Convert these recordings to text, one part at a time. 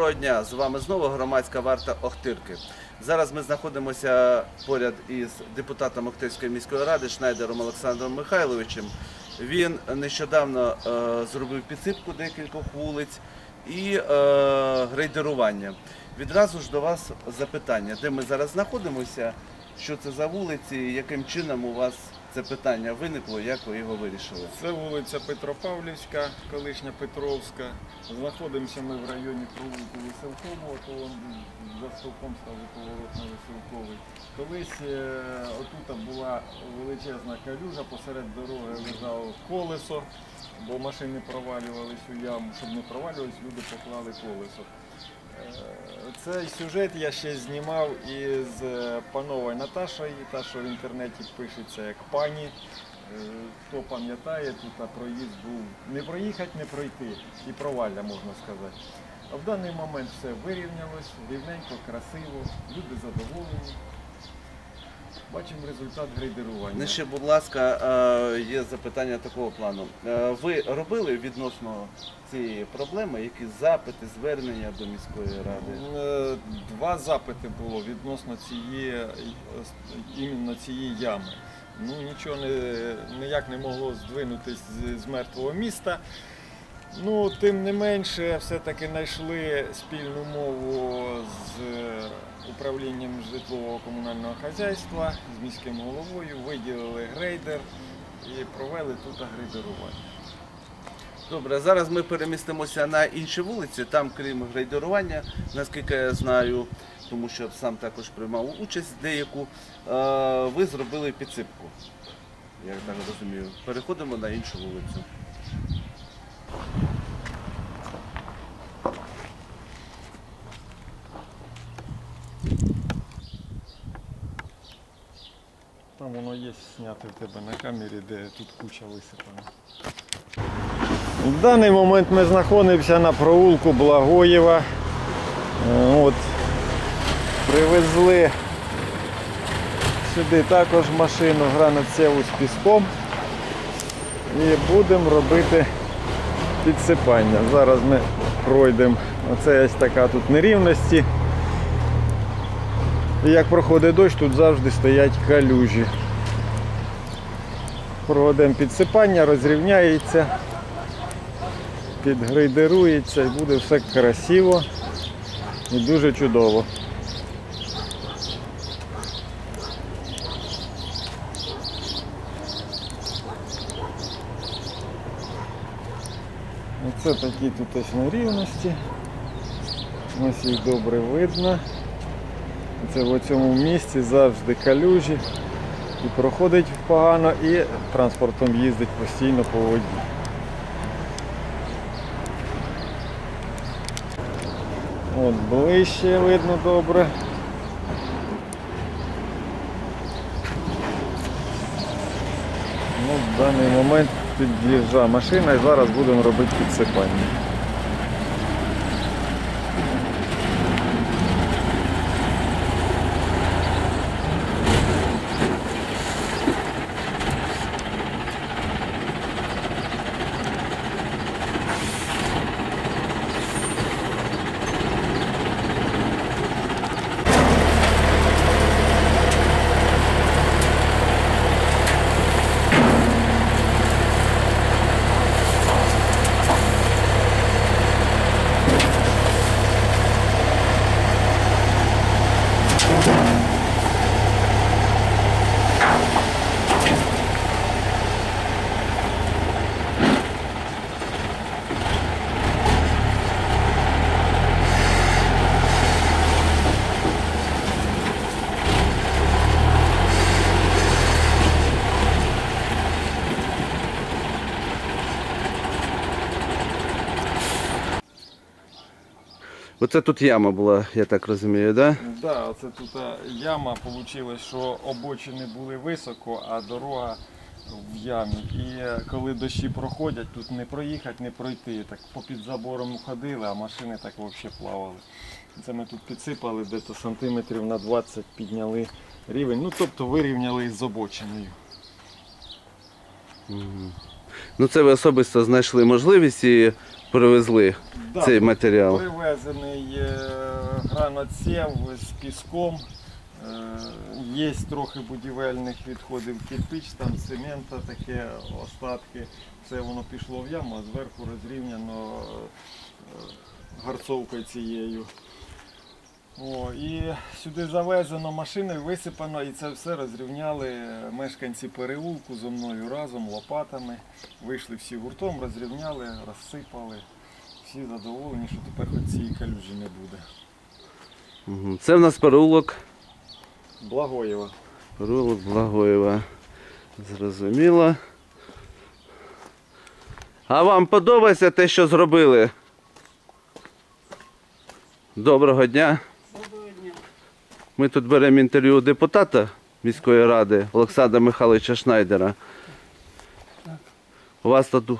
Доброго дня! З вами знову громадська варта Охтирки. Зараз ми знаходимося поряд із депутатом Охтирської міської ради Шнайдером Олександром Михайловичем. Він нещодавно е, зробив підсипку декількох вулиць і е, грейдерування. Відразу ж до вас запитання, де ми зараз знаходимося, що це за вулиці, яким чином у вас це питання виникло, як ви його вирішили? Це вулиця Петропавлівська, колишня Петровська. Знаходимося ми в районі провулку Веселкового, то он за стовпом стали поворот на Веселковий. Колись е, отут була величезна калюжа, посеред дороги лежало колесо, бо машини провалювались у яму. Щоб не провалювались, люди поклали колесо. Цей сюжет я ще знімав із е, пановою Наташою, та що в інтернеті пишеться як пані. Е, Хто пам'ятає, тут проїзд був не проїхати, не пройти. І провалля, можна сказати. А в даний момент все вирівнялось, рівненько, красиво, люди задоволені. Бачимо результат грейдерування. Ще, будь ласка, е, є запитання такого плану. Е, Ви робили відносно цієї проблеми якісь запити, звернення до міської ради? Е, Два запити було відносно цієї, іменно цієї ями. Ну, нічого не, ніяк не могло здвинутись з мертвого міста. Ну, тим не менше, все-таки знайшли спільну мову з е, управлінням житлового комунального хазяйства, з міським головою, виділили грейдер і провели тут грейдерування. Добре, зараз ми перемістимося на інші вулиці. Там, крім грейдерування, наскільки я знаю, тому що сам також приймав участь деяку, е, ви зробили підсипку. Я так розумію. Переходимо на іншу вулицю. Там воно є знято в тебе на камері, де тут куча висипана. В даний момент ми знаходимося на провулку Благоєва. Е, От, привезли сюди також машину гранатцеву з піском. І будемо робити підсипання. Зараз ми пройдемо. Оце ось така тут нерівності. І як проходить дощ, тут завжди стоять калюжі. Проведемо підсипання, розрівняється, підгрейдерується і буде все красиво і дуже чудово. Оце такі тут ось нерівності. Ось їх добре видно. Це в цьому місці завжди калюжі і проходить погано, і транспортом їздить постійно по воді. От ближче видно добре. Ну, в даний момент під'їжджа машина і зараз будемо робити підсипання. Оце тут яма була, я так розумію, так? Да? Да, це тут яма вийшло, що обочини були високо, а дорога в ямі. І е, коли дощі проходять, тут не проїхати, не пройти. Так попід забором ходили, а машини так взагалі плавали. Це ми тут підсипали десь сантиметрів на 20 підняли рівень. Ну тобто вирівняли з обочиною. Мгм. Ну це ви особисто знайшли можливість і привезли Да, цей матеріал. Привезений е, граноцев з піском. Є трохи будівельних відходів кирпич, там цемента, таке остатки. Це воно пішло в яму, а зверху розрівняно е, гарцовкою цією. О, і сюди завезено машини, висипано, і це все розрівняли мешканці переулку зо мною разом, лопатами. Вийшли всі гуртом, розрівняли, розсипали. Всі задоволені, що тепер хоч цієї калюжі не буде. Це в нас переулок. Благоєва. Переулок Благоєва. Зрозуміло. А вам подобається те, що зробили? Доброго дня. Ми тут беремо інтерв'ю депутата міської ради Олександра Михайловича Шнайдера. У вас тут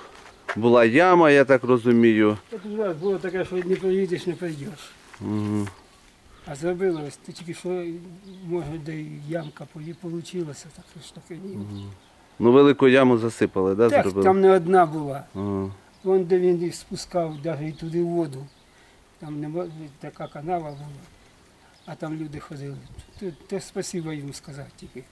була яма, я так розумію. Було таке, що не проїдеш, не прийдеш. А зробили ось тільки що може де ямка вийшла, так що таке ні. Ну, велику яму засипали, да, Так, зробили? там не одна була. Ага. Вон де він їх спускав навіть туди воду. Там не така канава була, а там люди ходили. Тут те спасибо їм сказати тільки.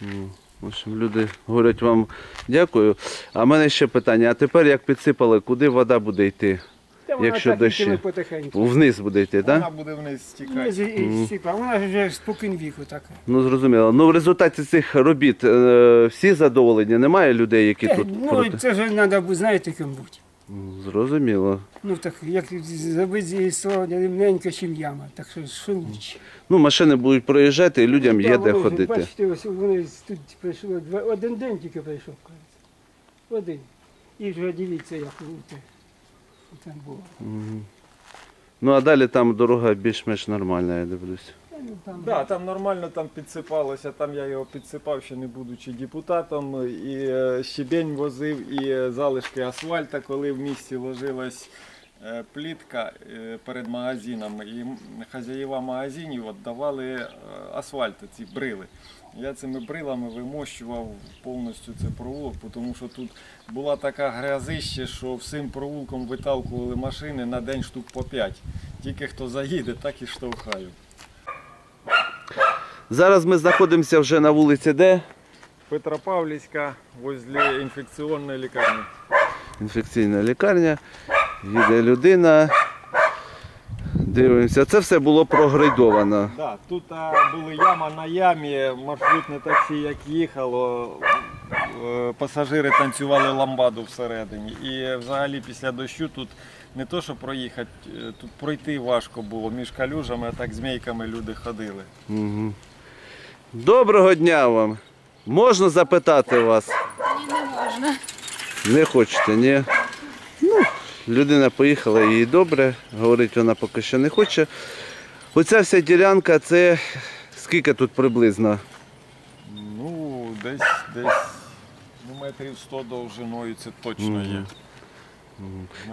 Ну, В общем, люди говорять вам дякую. А в мене ще питання: а тепер як підсипали, куди вода буде йти? Та вона Якщо так дощі. йтиме потихеньку. Вниз буде йти, так? Вона буде вниз Ну, стікати. з- і стікла. Вона ж вже спокін віку така. Ну зрозуміло. Ну в результаті цих робіт е, всі задоволені. Немає людей, які Е, тут Ну, проти. це ж треба, знаєте, ким бути. Зрозуміло. Ну так, як зробити її слово рівненько, чим яма. Так що що лучше. Ну, машини будуть проїжджати, і людям є де ходити. Бачите, ось вони тут прийшло два, один день тільки прийшов, кажеться. Один. І вже дивіться, як те. Там було. Мгм. Ну а далі там дорога більш-менш нормальна, я дивлюсь. Ну, там, Да, там нормально там підсипалося, там я його підсипав, ще не будучи депутатом, і е, щебень возив, і е, залишки асфальта, коли в місті ложилась е, плітка перед магазином, і хазяїва магазинів віддавали е, асфальт, ці брили. Я цими брилами вимощував повністю це провулок, тому що тут була така грязище, що всім провулком виталкували машини на день штук по 5. Тільки хто заїде, так і штовхаю. Зараз ми знаходимося вже на вулиці, де Петропавлівська, возле інфекційної лікарні. інфекційна лікарня. Їде людина. Дивимося. Це все було прогрейдовано. Да, тут а, були яма на ямі, маршрутне таксі як їхало, е, пасажири танцювали ламбаду всередині. І взагалі після дощу тут не то, що проїхати, е, тут пройти важко було між калюжами, а так змійками люди ходили. Угу. Доброго дня вам. Можна запитати вас? Ні, не можна. Не хочете, ні? Ну, людина поїхала, їй добре. Говорить, вона поки що не хоче. Оця вся ділянка, це скільки тут приблизно? Ну, десь десь ну, метрів 100 довжиною це точно є.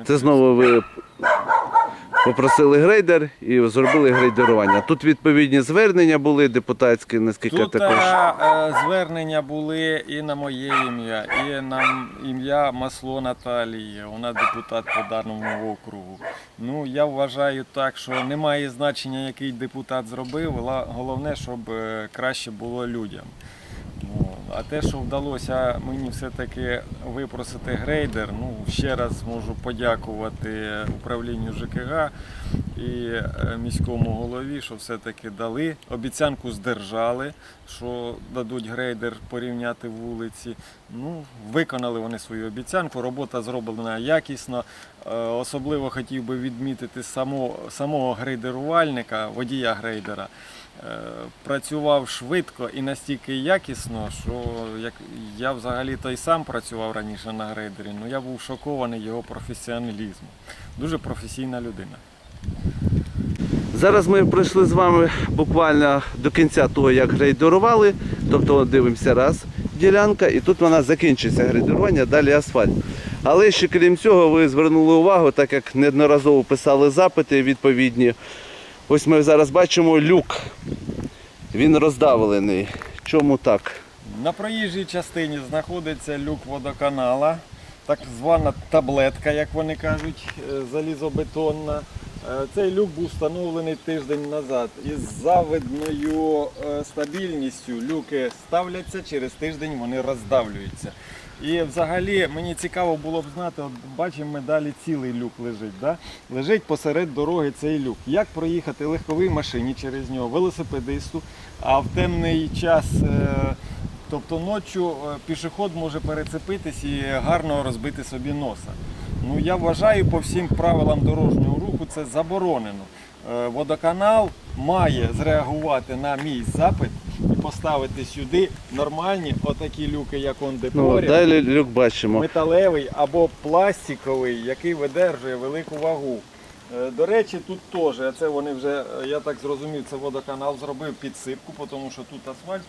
Це знову ви попросили грейдер і зробили грейдерування. Тут відповідні звернення були депутатські, наскільки Тут також. е, е, звернення були і на моє ім'я, і на ім'я Масло Наталії. Вона депутат по даному округу. Ну я вважаю так, що немає значення, який депутат зробив. Головне, щоб е, краще було людям. А те, що вдалося мені все-таки випросити грейдер, ну ще раз можу подякувати управлінню ЖКГ і е, міському голові, що все-таки дали. Обіцянку здержали, що дадуть грейдер порівняти вулиці. Ну, виконали вони свою обіцянку. Робота зроблена якісно. Е, Особливо хотів би відмітити само, самого грейдерувальника, водія грейдера. Е, Працював швидко і настільки якісно, що як я взагалі то й сам працював раніше на грейдері, але я був шокований його професіоналізмом. Дуже професійна людина. Зараз ми пройшли з вами буквально до кінця того, як грейдерували. Тобто дивимося раз ділянка, і тут вона закінчується грейдерування, далі асфальт. Але ще крім цього, ви звернули увагу, так як неодноразово писали запити відповідні. Ось ми зараз бачимо люк. Він роздавлений. Чому так? На проїжджій частині знаходиться люк водоканала. так звана таблетка, як вони кажуть, е, залізобетонна. Е, Цей люк був встановлений тиждень назад. Із завидною е, стабільністю люки ставляться, через тиждень вони роздавлюються. І взагалі мені цікаво було б знати, от бачимо, ми далі цілий люк лежить. Да? Лежить посеред дороги цей люк. Як проїхати легковій машині через нього, велосипедисту, а в темний час, е, тобто ночі, пішохід може перецепитись і гарно розбити собі носа. Ну я вважаю, по всім правилам дорожнього руху це заборонено. Е, Водоканал має зреагувати на мій запит поставити сюди нормальні отакі люки, як он Ну, далі люк бачимо. металевий або пластиковий, який видержує велику вагу. Е, До речі, тут теж, а це вони вже, е, я так зрозумів, це водоканал зробив підсипку, тому що тут асфальт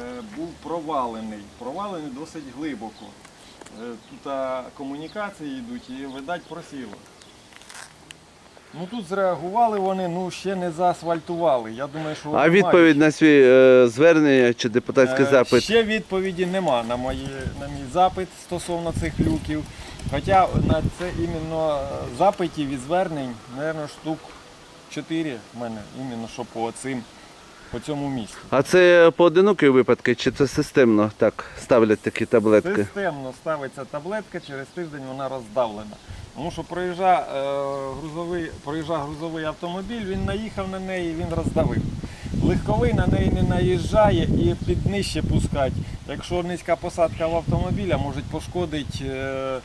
е, був провалений. Провалений досить глибоко. Е, Тут а, комунікації йдуть і, видать, просіло. Ну тут зреагували вони, ну ще не заасфальтували. Я думаю, що А вони відповідь на свій е, звернення чи депутатський Е, запит? Ще відповіді нема на, мої, на мій запит стосовно цих люків. Хоча на це іменно е, запитів і звернень, мабуть, штук 4 в мене, іменно що по цим, по цьому місцю. А це поодинокі випадки, чи це системно так ставлять такі таблетки? Системно ставиться таблетка, через тиждень вона роздавлена. Тому що проїжджа, е, грузовий, проїжджа грузовий автомобіль, він наїхав на неї, він роздавив. Легковий на неї не наїжджає і під нижче пускать. Якщо низька посадка в автомобіля, може пошкодити е,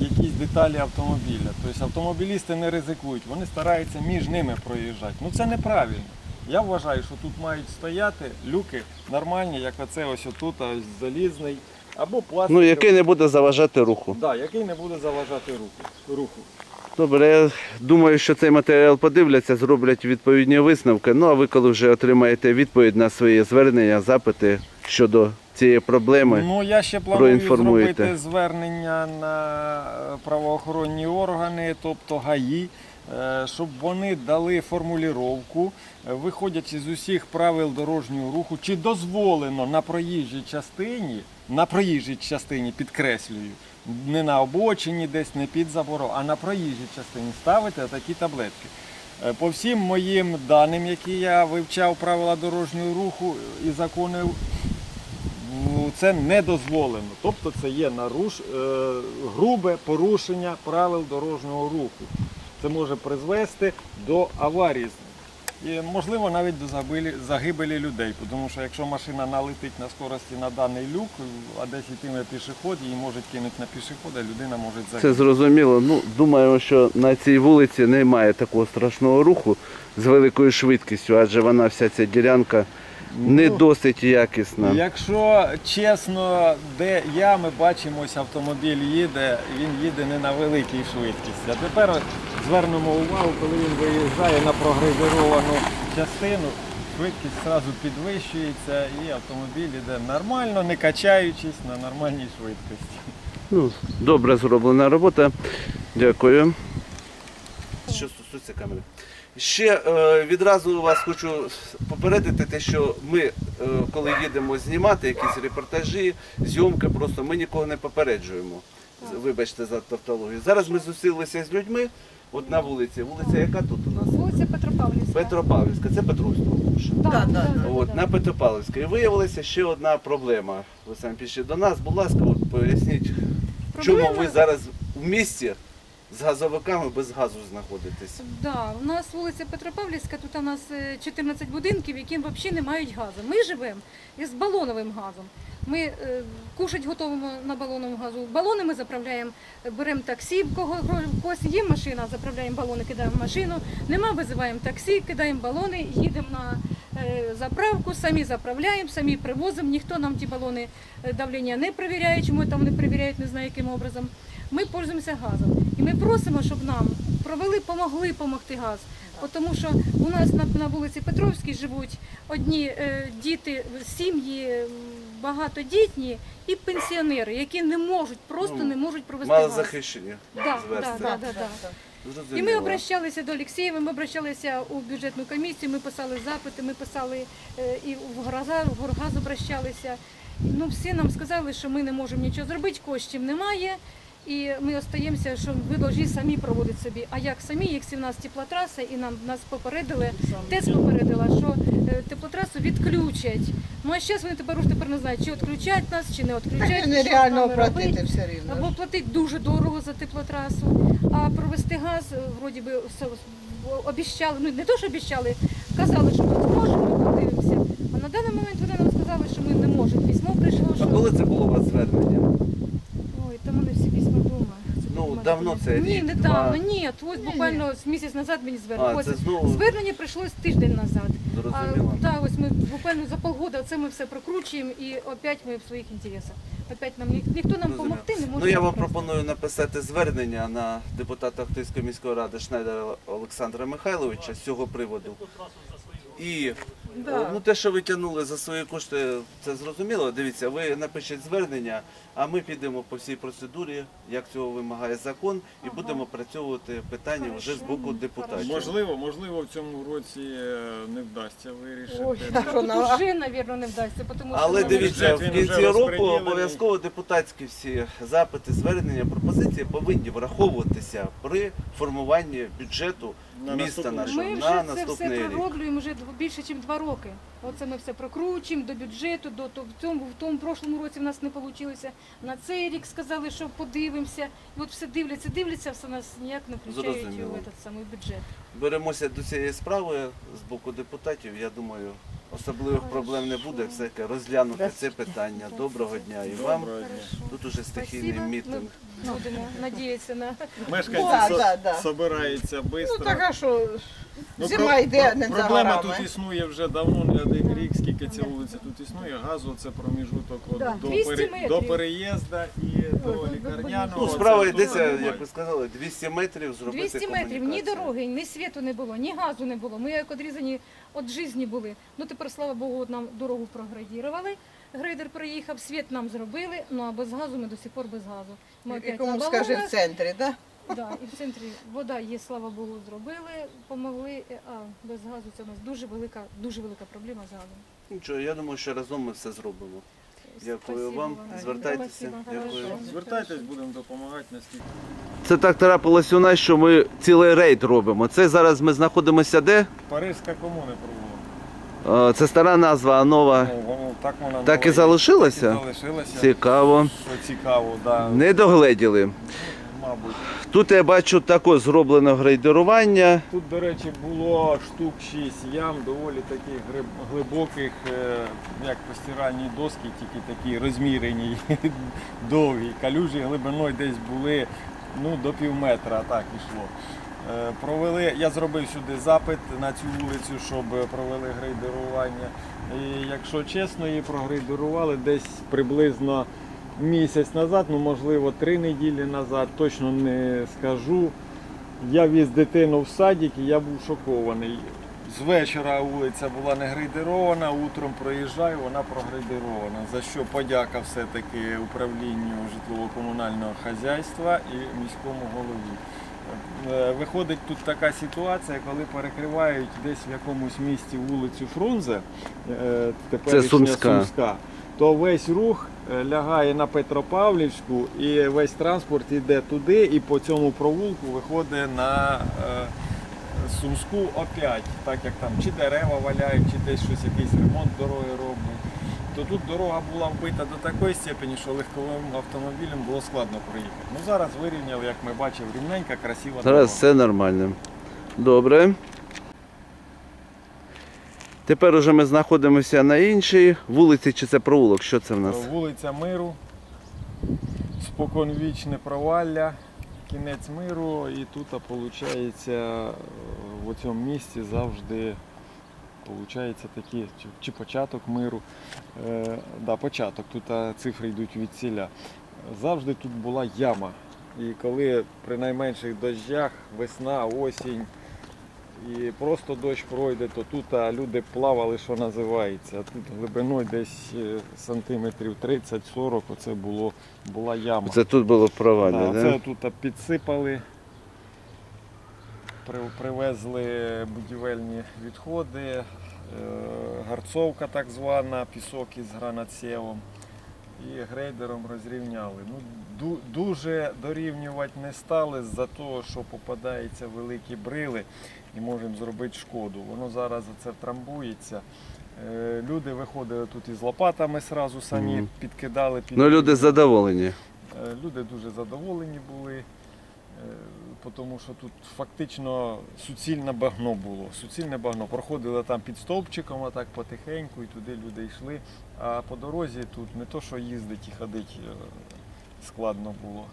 якісь деталі автомобіля. Тобто автомобілісти не ризикують, вони стараються між ними проїжджати. Ну це неправильно. Я вважаю, що тут мають стояти люки нормальні, як оце ось отут, ось залізний, або пластиковий. Ну, який не буде заважати руху. Да, який не буде заважати руху. Добре, я думаю, що цей матеріал подивляться, зроблять відповідні висновки. Ну а ви, коли вже отримаєте відповідь на свої звернення, запити щодо цієї проблеми, Ну, я ще планую зробити звернення на е, правоохоронні органи, тобто ГАІ, е, щоб вони дали е, виходячи з усіх правил дорожнього руху, чи дозволено на проїжджій частині, на проїжджій частині, підкреслюю, не на обочині десь, не під забором, а на проїжджій частині ставити такі таблетки. Е, По всім моїм даним, які я вивчав правила дорожнього руху і закони Ну, це не дозволено. Тобто це є наруш, е, грубе порушення правил дорожнього руху. Це може призвести до аварії. І, можливо, навіть до загибелі, загибелі людей. Тому що якщо машина налетить на скорості на даний люк, а десь йтиме пішохід, її можуть кинути на пішохода, людина може це зрозуміло. Ну, думаю, що на цій вулиці немає такого страшного руху з великою швидкістю, адже вона вся ця ділянка не Ну, досить якісна. Якщо чесно, де я, ми бачимо, ось автомобіль їде, він їде не на великій швидкості. А тепер звернемо увагу, коли він виїжджає на прогрезеровану частину, швидкість одразу підвищується і автомобіль йде нормально, не качаючись на нормальній швидкості. Ну, добре зроблена робота. Дякую. Що стосується камери. Ще е, відразу вас хочу попередити те, що ми, е, коли їдемо знімати якісь репортажі, зйомки, просто ми нікого не попереджуємо. Вибачте за тавтологію. Зараз ми зустрілися з людьми, от на вулиці. Вулиця яка тут у нас? Вулиця Петропавлівська. Петропавлівська, це Петровська. вулиця. Да, Да, От, на Петропавлівська. І виявилася ще одна проблема. Ви самі пішли до нас, будь ласка, от поясніть, чому ви зараз в місті з газовиками без газу знаходитесь? Да, у нас вулиця Петропавлівська, тут у нас е, 14 будинків, які взагалі не мають газу. Ми живемо із балоновим газом. Ми е, кушать готуємо на балоновому газу. Балони ми заправляємо, е, беремо таксі, в кого когось є машина, заправляємо балони, кидаємо в машину. Нема, визиваємо таксі, кидаємо балони, їдемо на е, заправку, самі заправляємо, самі привозимо. Ніхто нам ті балони е, давлення не перевіряє, чому там не перевіряють, не знаю яким образом. Ми пользуємося газом. І ми просимо, щоб нам провели, помогли помогти газ. Тому що у нас на, на вулиці Петровській живуть одні е, діти, сім'ї багатодітні і пенсіонери, які не можуть, просто Ну, не можуть провести газ. захищені. Да, да, да, да, да. І ми обращалися до Олексєєва, ми обращалися у бюджетну комісію, ми писали запити, ми писали е, і в Горгаз, в Горгаз обращалися. Ну, всі нам сказали, що ми не можемо нічого зробити, коштів немає. І ми остаємося, що ви повинні самі проводити собі. А як самі, якщо в нас теплотраса, і нам нас попередили, ТЕЦ попередила, що е, теплотрасу відключать. Ну а зараз вони тепер уже тепер не знають, чи відключать нас, чи не відключать. Нереально робити. все рівно. Або платить дуже дорого за теплотрасу, а провести газ, е, вроді би, все обіщали, ну не то, що обіщали, казали, що ми зможемо, подивимося. А на даний момент вони нам сказали, що ми не можемо. Письмо прийшло, А що коли це було у вас звернення? ой, там вони всі письма вдома. Ну, документи давно це Ні, рік, недавно, два. ні, ось буквально з місяць назад мені. А, це знову Звернення прийшло тиждень назад. А, зрозуміло. ось ми буквально за полгода це ми все прокручуємо і опять ми в своїх інтересах. Опять нам ні- ніхто нам Зрозуміло. допомогти не може. Ну я вам пропоную написати звернення на депутата Охтирської міської ради Шнайдера Олександра Михайловича з цього приводу. І Да. е, ну, те, що ви тягнули за свої кошти, це зрозуміло. Дивіться, ви напишіть звернення, а ми підемо по всій процедурі, як цього вимагає закон, і будемо працювати питання вже з боку депутатів. Можливо, можливо, в цьому році е, не вдасться вирішити. Ой, Так вже, мабуть, не вдасться, тому що Але дивіться, в кінці року обов'язково депутатські всі запити, звернення, пропозиції повинні враховуватися при формуванні бюджету На міста нашого Ми на вже це все наступний рік. пророблюємо вже дв- більше, ніж два роки. Оце ми все прокручуємо до бюджету, до то- в цьому в тому прошлому році в нас не вийшло. На цей рік сказали, що подивимося. І от все дивляться, дивляться, все нас ніяк не включають Зрозуміло. цей этот самий бюджет. Беремося до цієї справи з боку депутатів. Я думаю, особливих проблем не буде. Все таки розглянути це питання. Доброго дня і вам. Тут уже стихійний мітинг. Будемо надіятися на Мешканці Да, да, собираються Ну швидко. так а що, Ну, зима про- йде, про- не Проблема тут існує вже давно, не один рік, скільки ця вулиця тут існує. Газу це проміжуток от Да, до, 200 пере- до переїзду і до лікарняного. Ну, справа йдеться, як ви сказали, 200 метрів зробити 200 метрів, ні дороги, ні світу не було, ні газу не було. Ми як одрізані від житті були. Ну тепер, слава Богу, нам дорогу проградірували. Грейдер приїхав, світ нам зробили, ну а без газу ми до сих пор без газу. Ми І кому в центрі, центрі, да? Да, і в центрі вода є, слава Богу, зробили, помогли. А без газу це у нас дуже велика, дуже велика проблема з газом. Нічого, я думаю, що разом ми все зробимо. Дякую Спасибо вам. Звертайтеся. Дякую. Звертайтесь, будемо допомагати наскільки. Це так трапилось у нас, що ми цілий рейд робимо. Це зараз ми знаходимося де? Паризька комуна провела. Е, Це стара назва, а нова. Ну, так вона Так і нова залишилося? Так і залишилася. Цікаво. Що цікаво, да. Не догледіли. Мабуть. Тут я бачу також зроблено грейдерування. Тут, до речі, було штук 6 ям, доволі таких глибоких, е, як постиральні доски, тільки такі розмірені, довгі. Калюжі глибиною десь були ну, до пів метра, так ішло. Е, Провели, я зробив сюди запит на цю вулицю, щоб провели грейдерування. І якщо чесно, її прогрейдерували десь приблизно місяць назад, ну можливо три неділі назад, точно не скажу. Я віз дитину в садик і я був шокований. З вечора вулиця була не грейдерована, утром проїжджаю, вона прогрейдерована. За що подяка все-таки управлінню житлово-комунального хазяйства і міському голові. Е, Виходить тут така ситуація, коли перекривають десь в якомусь місті вулицю Фрунзе, е, теперішня Сумська. Сумська, то весь рух е, лягає на Петропавлівську і весь транспорт йде туди і по цьому провулку виходить на е, Сумську опять, так як там чи дерева валяють, чи десь щось, якийсь ремонт дороги роблять. То тут дорога була вбита до такої степені, що легковим автомобілем було складно проїхати. Ну зараз вирівняли, як ми бачимо, рівненька, красива Зараз дорога. все нормально. Добре. Тепер уже ми знаходимося на іншій вулиці, чи це провулок? Що це в нас? Вулиця Миру, споконвічне провалля, кінець миру, і тут, виходить, в цьому місці завжди Получається такі, чи початок миру. Е, да, початок, тут цифри йдуть від ціля. Завжди тут була яма. І коли при найменших дощах, весна, осінь, і просто дощ пройде, то тут а, люди плавали, що називається. Тут глибиною десь е, сантиметрів 30-40 оце було, була яма. Це тут було провалля, Да, да? Це тут підсипали, привезли будівельні відходи, е, гарцовка так звана, пісок із гранатсєвом. і грейдером розрівняли. Ну, дуже дорівнювати не стали з-за того, що попадаються великі брили і можемо зробити шкоду. Воно зараз це втрамбується. Е, Люди виходили тут із лопатами сразу самі підкидали під Ну, люди задоволені. Е, Люди дуже задоволені були, е, тому що тут фактично суцільне багно було. Суцільне багно. Проходили там під стовпчиком, а так потихеньку, і туди люди йшли. А по дорозі тут не то, що їздить і ходить складно було.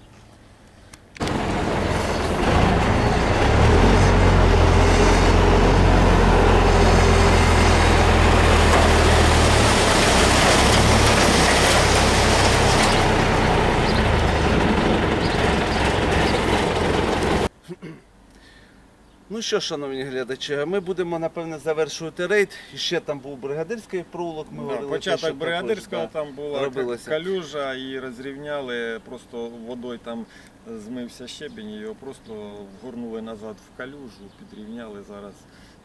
Ну що, шановні глядачі, ми будемо напевне завершувати рейд. І ще там був бригадирський проволок. Ми Да, говорили, те, початок що бригадирського також, там була робилося. калюжа і розрівняли, просто водою там змився щебінь, його просто вгорнули назад в калюжу, підрівняли зараз.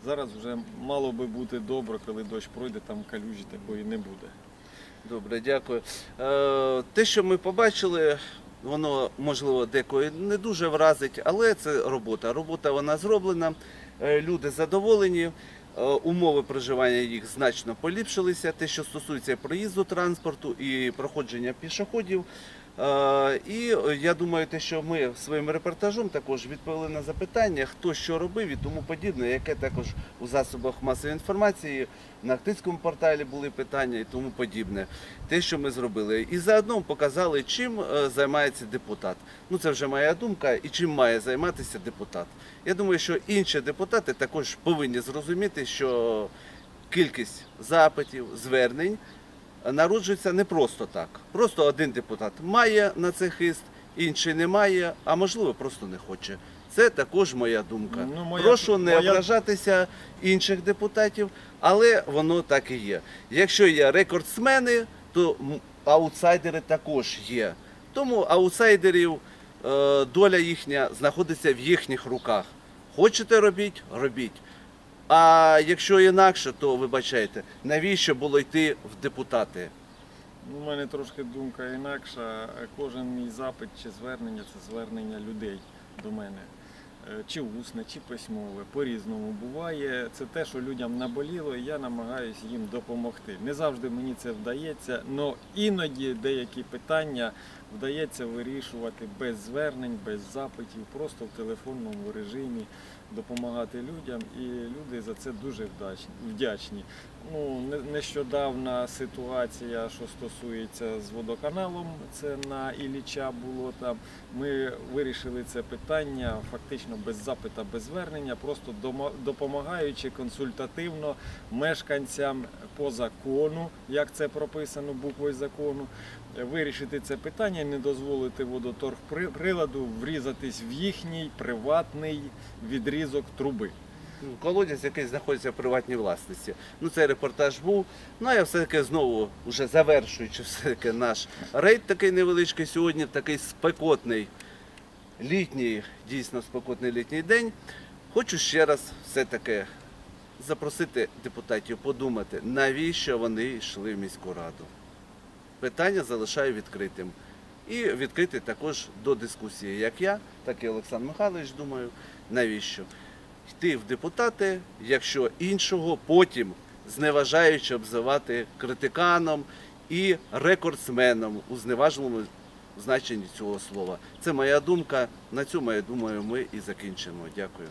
Зараз вже мало би бути добре, коли дощ пройде, там калюжі такої не буде. Добре, дякую. Е, те, що ми побачили, воно можливо декого не дуже вразить, але це робота. Робота вона зроблена, е, люди задоволені. е, Умови проживання їх значно поліпшилися. Те, що стосується проїзду транспорту і проходження пішоходів. І я думаю, те, що ми своїм репортажем також відповіли на запитання, хто що робив і тому подібне, яке також у засобах масової інформації на Ахтицькому порталі були питання і тому подібне. Те, що ми зробили. І заодно показали, чим е, займається депутат. Ну це вже моя думка, і чим має займатися депутат. Я думаю, що інші депутати також повинні зрозуміти, що кількість запитів, звернень народжується не просто так. Просто один депутат має на це хист, інший не має, а можливо просто не хоче. Це також моя думка. Ну, моя- Прошу не моя- ображатися інших депутатів, але воно так і є. Якщо є рекордсмени, то аутсайдери також є. Тому аутсайдерів е, доля їхня знаходиться в їхніх руках. Хочете робіть, робіть. А якщо інакше, то вибачайте, навіщо було йти в депутати? У мене трошки думка інакша. Кожен мій запит чи звернення це звернення людей до мене. Е, Чи усне, чи письмове, по-різному буває. Це те, що людям наболіло, і я намагаюся їм допомогти. Не завжди мені це вдається, але іноді деякі питання вдається вирішувати без звернень, без запитів, просто в телефонному режимі допомагати людям, і люди за це дуже вдячні. Ну, не- нещодавна ситуація, що стосується з водоканалом, це на Ілліча було там. Ми вирішили це питання фактично без запита, без звернення, просто допомагаючи консультативно мешканцям по закону, як це прописано буквою закону, вирішити це питання не дозволити водоторгприладу врізатись в їхній приватний відрізок труби. Колодязь, який знаходиться в приватній власності. Ну, цей репортаж був. Ну, а я все-таки знову, вже завершуючи все-таки наш рейд такий невеличкий сьогодні, такий спекотний літній, дійсно спекотний літній день. Хочу ще раз все-таки запросити депутатів подумати, навіщо вони йшли в міську раду. Питання залишаю відкритим. І відкрити також до дискусії, як я, так і Олександр Михайлович, думаю, навіщо йти в депутати, якщо іншого потім зневажаючи обзивати критиканом і рекордсменом у зневажливому значенні цього слова. Це моя думка. На цьому, я думаю, ми і закінчимо. Дякую.